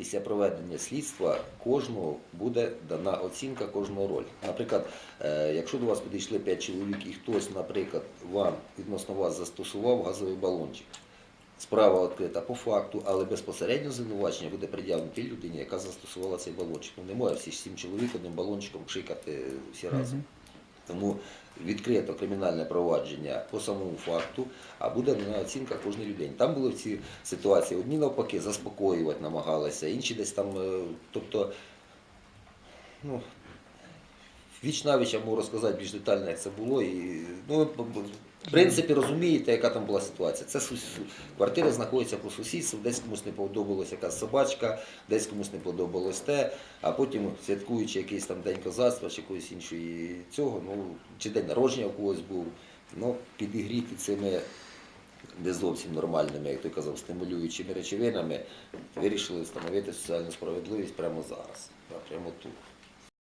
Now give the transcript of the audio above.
після проведення слідства кожного буде дана оцінка кожного роль. Наприклад, е, якщо до вас підійшли 5 чоловік і хтось, наприклад, вам відносно вас застосував газовий балончик. Справа відкрита по факту, але безпосередньо звинувачення буде пред'явлено тій людині, яка застосувала цей балончик. Ну, не може всі сім чоловік одним балончиком пшикати всі разом. Тому відкрито кримінальне провадження по самому факту, а буде на оцінка кожної людей. Там були в цій ситуації одні навпаки заспокоювати намагалися, інші десь там, е, тобто, ну, віч навіч я можу розказати більш детально, як це було. І, ну, в принципі, розумієте, яка там була ситуація. Це квартира знаходиться по сусідству, десь комусь не подобалася якась собачка, десь комусь не подобалось те, а потім, святкуючи якийсь там день козацтва чи якоїсь іншої цього, ну, чи день народження у когось був, ну, підігріти цими не зовсім нормальними, як той казав, стимулюючими речовинами, вирішили встановити соціальну справедливість прямо зараз, прямо тут.